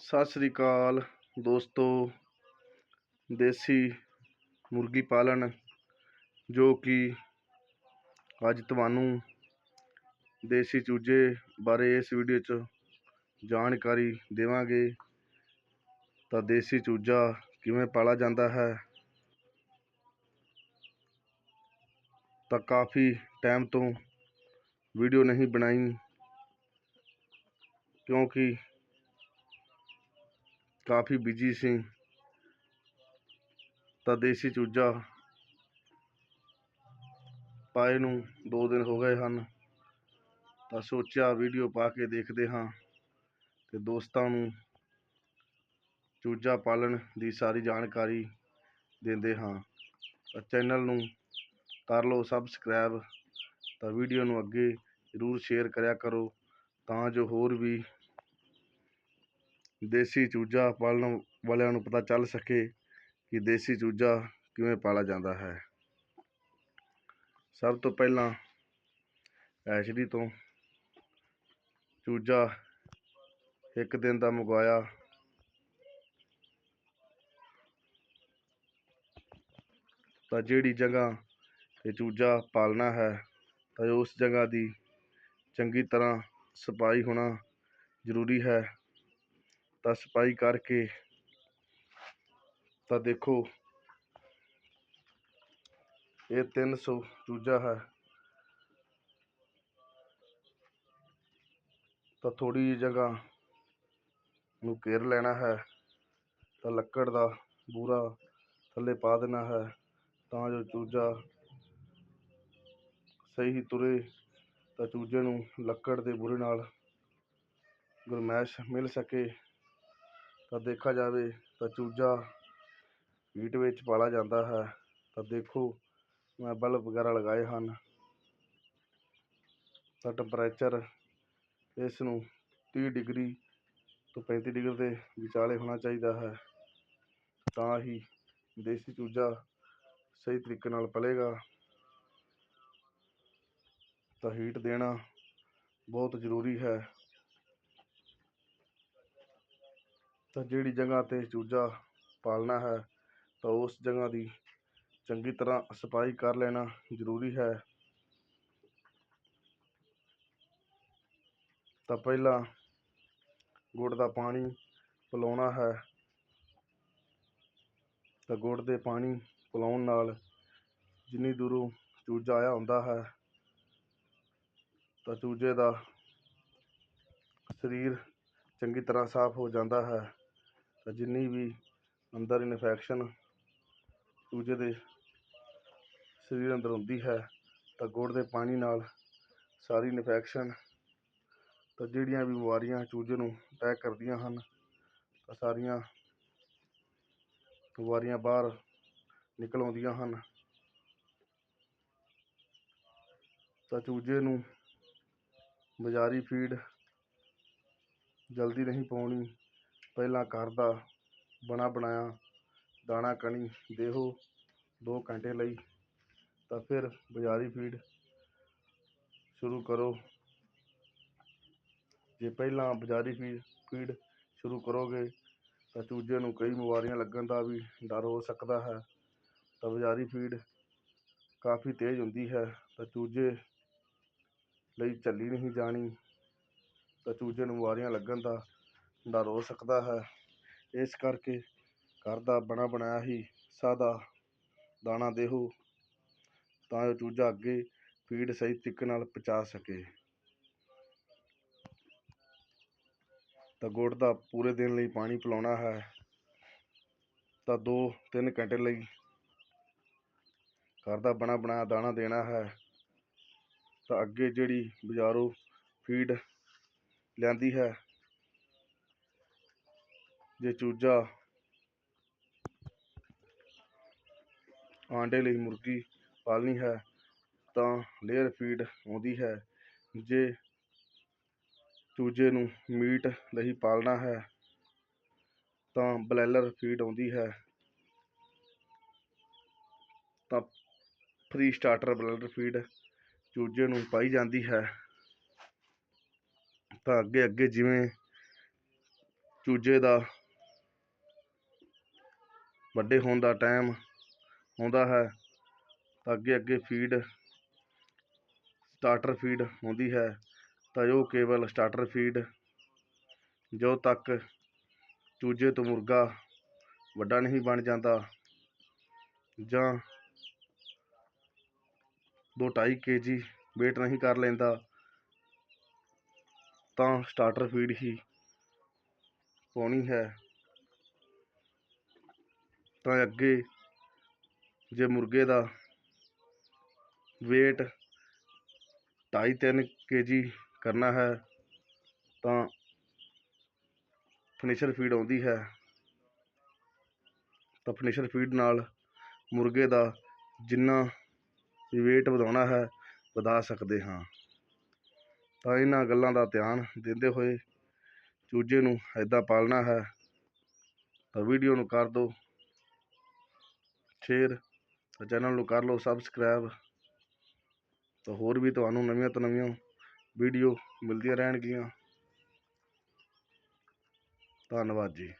ਸਤਿ ਸ੍ਰੀ ਅਕਾਲ ਦੋਸਤੋ, ਦੇਸੀ ਮੁਰਗੀ ਪਾਲਣ, ਜੋ ਕਿ ਅੱਜ ਤੁਹਾਨੂੰ ਦੇਸੀ ਚੂਜੇ ਬਾਰੇ ਇਸ ਵੀਡੀਓ 'ਚ ਜਾਣਕਾਰੀ ਦੇਵਾਂਗੇ। ਤਾਂ ਦੇਸੀ ਚੂਜਾ ਕਿਵੇਂ ਪਾਲਾ ਜਾਂਦਾ ਹੈ? ਤਾਂ ਕਾਫੀ ਟਾਈਮ ਤੋਂ ਵੀਡੀਓ ਨਹੀਂ ਬਣਾਈ, ਕਿਉਂਕਿ ਕਾਫੀ ਬਿਜ਼ੀ ਸੀ। ਤਾਂ ਦੇਸੀ ਚੂਜਾ ਪਾਏ ਨੂੰ 2 ਦਿਨ ਹੋ ਗਏ ਹਨ। ਤਾਂ ਸੋਚਿਆ ਵੀਡੀਓ ਪਾ ਕੇ ਦੇਖਦੇ ਹਾਂ ਤੇ ਦੋਸਤਾਂ ਨੂੰ ਚੂਜਾ ਪਾਲਣ ਦੀ ਸਾਰੀ ਜਾਣਕਾਰੀ ਦਿੰਦੇ ਹਾਂ। ਤਾਂ ਚੈਨਲ ਨੂੰ ਕਰ ਲਓ ਸਬਸਕ੍ਰਾਈਬ ਤਾਂ ਵੀਡੀਓ ਨੂੰ ਅੱਗੇ ਜ਼ਰੂਰ ਸ਼ੇਅਰ ਕਰਿਆ ਕਰੋ ਤਾਂ ਜੋ ਹੋਰ ਵੀ ਦੇਸੀ ਚੂਜਾ ਪਾਲਣ ਵਾਲਿਆਂ ਨੂੰ ਪਤਾ ਚੱਲ ਸਕੇ ਕਿ ਦੇਸੀ ਚੂਜਾ ਕਿਵੇਂ ਪਾਲਾ ਜਾਂਦਾ ਹੈ। ਸਭ ਤੋਂ ਪਹਿਲਾਂ ਐਚਡੀ ਤੋਂ ਚੂਜਾ ਇੱਕ ਦਿਨ ਦਾ ਮੰਗਵਾਇਆ। ਤਾਂ ਜਿਹੜੀ ਜਗ੍ਹਾ ਤੇ ਚੂਜਾ ਪਾਲਣਾ ਹੈ, ਤਾਂ ਉਸ ਜਗ੍ਹਾ ਦੀ ਚੰਗੀ ਤਰ੍ਹਾਂ ਸਫ਼ਾਈ ਹੋਣਾ ਜ਼ਰੂਰੀ ਹੈ। ਤਾਂ ਸਫ਼ਾਈ ਕਰਕੇ ਤਾਂ ਦੇਖੋ। ਇਹ 300 ਚੂਜਾ ਹੈ। ਤਾਂ ਥੋੜੀ ਜਿਹੀ ਜਗ੍ਹਾ ਨੂੰ ਘੇਰ ਲੈਣਾ ਹੈ। ਤਾਂ ਲੱਕੜ ਦਾ ਬੂਰਾ ਥੱਲੇ ਪਾ ਦੇਣਾ ਹੈ। ਤਾਂ ਜੋ ਚੂਜਾ ਸਹੀ ਤੁਰੇ। ਤਾਂ ਚੂਜੇ ਨੂੰ ਲੱਕੜ ਦੇ ਬੂਰੇ ਨਾਲ ਗਰਮੈਸ਼ ਮਿਲ ਸਕੇ। ਤਾਂ ਦੇਖਿਆ ਜਾਵੇ ਤਾਂ ਚੂਜਾ ਹੀਟ ਵਿੱਚ ਪਾਲਾ ਜਾਂਦਾ ਹੈ। ਤਾਂ ਦੇਖੋ, ਮੈਂ ਬਲਬ ਵਗੈਰਾ ਲਗਾਏ ਹਨ। ਤਾਂ ਟੈਂਪਰੇਚਰ ਇਸ ਨੂੰ 30 ਡਿਗਰੀ ਤੋਂ 35 ਡਿਗਰੀ ਦੇ ਵਿਚਾਲੇ ਹੋਣਾ ਚਾਹੀਦਾ ਹੈ। ਤਾਂ ਹੀ ਦੇਸੀ ਚੂਜਾ ਸਹੀ ਤਰੀਕੇ ਨਾਲ ਪਲੇਗਾ। ਤਾਂ ਹੀਟ ਦੇਣਾ ਬਹੁਤ ਜ਼ਰੂਰੀ ਹੈ। ਤਾਂ ਜਿਹੜੀ ਜਗ੍ਹਾ ਤੇ ਚੂਜਾ ਪਾਲਣਾ ਹੈ, ਤਾਂ ਉਸ ਜਗ੍ਹਾ ਦੀ ਚੰਗੀ ਤਰ੍ਹਾਂ ਸਫ਼ਾਈ ਕਰ ਲੈਣਾ ਜ਼ਰੂਰੀ ਹੈ। ਤਾਂ ਪਹਿਲਾਂ ਗੁੜ ਦਾ ਪਾਣੀ ਪਿਲਾਉਣਾ ਹੈ। ਤਾਂ ਗੁੜ ਦੇ ਪਾਣੀ ਪਿਲਾਉਣ ਨਾਲ ਜਿੰਨੀ ਦੂਰੋਂ ਚੂਜਾ ਆਇਆ ਹੁੰਦਾ ਹੈ, ਤਾਂ ਚੂਜੇ ਦਾ ਸਰੀਰ ਚੰਗੀ ਤਰ੍ਹਾਂ ਸਾਫ਼ ਹੋ ਜਾਂਦਾ ਹੈ। ਤਾਂ ਜਿੰਨੀ ਵੀ ਅੰਦਰ ਇਨਫੈਕਸ਼ਨ ਚੂਜੇ ਦੇ ਸਰੀਰ ਅੰਦਰ ਹੁੰਦੀ ਹੈ, ਤਾਂ ਗੁੜ ਦੇ ਪਾਣੀ ਨਾਲ ਸਾਰੀ ਇਨਫੈਕਸ਼ਨ ਤਾਂ ਜਿਹੜੀਆਂ ਵੀ ਬਿਮਾਰੀਆਂ ਚੂਜੇ ਨੂੰ ਅਟੈਕ ਕਰਦੀਆਂ ਹਨ, ਤਾਂ ਸਾਰੀਆਂ ਬਿਮਾਰੀਆਂ ਬਾਹਰ ਨਿਕਲ ਆਉਂਦੀਆਂ ਹਨ। ਤਾਂ ਚੂਜੇ ਨੂੰ ਬਾਜ਼ਾਰੀ ਫੀਡ ਜਲਦੀ ਨਹੀਂ ਪਾਉਣੀ ਪਹਿਲਾਂ ਘਰ ਦਾ ਬਣਾ ਬਣਾਇਆ, ਦਾਣਾ, ਕਣੀ, ਦੇਹੋ ਦੋ ਘੰਟੇ ਲਈ, ਤਾਂ ਫਿਰ ਬਾਜ਼ਾਰੀ ਫੀਡ ਸ਼ੁਰੂ ਕਰੋ। ਜੇ ਪਹਿਲਾਂ ਬਾਜ਼ਾਰੀ ਫੀਡ ਫੀਡ ਸ਼ੁਰੂ ਕਰੋਗੇ, ਤਾਂ ਚੂਜੇ ਨੂੰ ਕਈ ਬਿਮਾਰੀਆਂ ਲੱਗਣ ਦਾ ਵੀ ਡਰ ਹੋ ਸਕਦਾ ਹੈ। ਤਾਂ ਬਾਜ਼ਾਰੀ ਫੀਡ ਕਾਫੀ ਤੇਜ਼ ਹੁੰਦੀ ਹੈ, ਤਾਂ ਚੂਜੇ ਲਈ ਝੱਲੀ ਨਹੀਂ ਜਾਣੀ, ਤਾਂ ਚੂਜੇ ਨੂੰ ਬਿਮਾਰੀਆਂ ਲੱਗਣ ਦਾ ਡਰ ਹੋ ਸਕਦਾ ਹੈ। ਇਸ ਕਰਕੇ ਘਰ ਦਾ ਬਣਾ ਬਣਾਇਆ ਹੀ ਸਾਦਾ ਦਾਣਾ ਦੇਹੋ ਤਾਂ ਜੋ ਚੂਜਾ ਅੱਗੇ ਫੀਡ ਸਹੀ ਤਰੀਕੇ ਨਾਲ ਪਚਾ ਸਕੇ। ਤਾਂ ਗੁੜ ਦਾ ਪੂਰੇ ਦਿਨ ਲਈ ਪਾਣੀ ਪਿਲਾਉਣਾ ਹੈ। ਤਾਂ 2-3 ਘੰਟੇ ਲਈ ਘਰ ਦਾ ਬਣਾ ਬਣਾਇਆ ਦਾਣਾ ਦੇਣਾ ਹੈ। ਤਾਂ ਅੱਗੇ ਜਿਹੜੀ ਬਾਜ਼ਾਰੋਂ ਫੀਡ ਲਿਆਂਦੀ ਹੈ ਜੇ ਚੂਜਾ ਆਂਡੇ ਲਈ ਮੁਰਗੀ ਪਾਲਣੀ ਹੈ ਤਾਂ ਲੇਅਰ ਫੀਡ ਆਉਂਦੀ ਹੈ। ਜੇ ਚੂਜੇ ਨੂੰ ਮੀਟ ਲਈ ਪਾਲਣਾ ਹੈ ਤਾਂ ਬਲੈਲਰ ਫੀਡ ਆਉਂਦੀ ਹੈ। ਤਾਂ ਫਰੀ ਸਟਾਰਟਰ ਬਲੈਲਰ ਫੀਡ ਚੂਜੇ ਨੂੰ ਪਾਈ ਜਾਂਦੀ ਹੈ। ਤਾਂ ਅੱਗੇ ਅੱਗੇ ਜਿਵੇਂ ਚੂਜੇ ਦਾ ਵੱਡੇ ਹੋਣ ਦਾ ਟਾਈਮ ਆਉਂਦਾ ਹੈ, ਤਾਂ ਅੱਗੇ ਅੱਗੇ ਫੀਡ ਸਟਾਰਟਰ ਫੀਡ ਹੁੰਦੀ ਹੈ, ਤਾਂ ਜੋ ਕੇਵਲ ਸਟਾਰਟਰ ਫੀਡ ਜਦੋਂ ਤੱਕ ਚੂਜੇ ਤੋਂ ਮੁਰਗਾ ਵੱਡਾ ਨਹੀਂ ਬਣ ਜਾਂਦਾ ਜਾਂ ਦੋ ਢਾਈ ਕੇਜੀ ਵੇਟ ਨਹੀਂ ਕਰ ਲੈਂਦਾ, ਤਾਂ ਸਟਾਰਟਰ ਫੀਡ ਹੀ ਪਾਉਣੀ ਹੈ। ਤਾਂ ਅੱਗੇ ਜੇ ਮੁਰਗੇ ਦਾ ਵੇਟ ਢਾਈ ਤਿੰਨ ਕੇਜੀ ਕਰਨਾ ਹੈ, ਤਾਂ ਫਿਨਿਸ਼ਰ ਫੀਡ ਆਉਂਦੀ ਹੈ। ਤਾਂ ਫਿਨਿਸ਼ਰ ਫੀਡ ਨਾਲ ਮੁਰਗੇ ਦਾ ਜਿੰਨਾ ਵੇਟ ਵਧਾਉਣਾ ਹੈ, ਵਧਾ ਸਕਦੇ ਹਾਂ। ਤਾਂ ਇਹਨਾਂ ਗੱਲਾਂ ਦਾ ਧਿਆਨ ਦਿੰਦੇ ਹੋਏ ਚੂਜੇ ਨੂੰ ਇੱਦਾਂ ਪਾਲਣਾ ਹੈ। ਤਾਂ ਵੀਡੀਓ ਨੂੰ ਕਰ ਦਿਓ। ਸ਼ੇਅਰ ਤਾਂ ਚੈਨਲ ਨੂੰ ਕਰ ਲਓ ਸਬਸਕ੍ਰਾਈਬ ਤਾਂ ਹੋਰ ਵੀ ਤੁਹਾਨੂੰ ਨਵੀਆਂ ਤੋਂ ਨਵੀਆਂ ਵੀਡੀਓ ਮਿਲਦੀਆਂ ਰਹਿਣਗੀਆਂ। ਧੰਨਵਾਦ ਜੀ।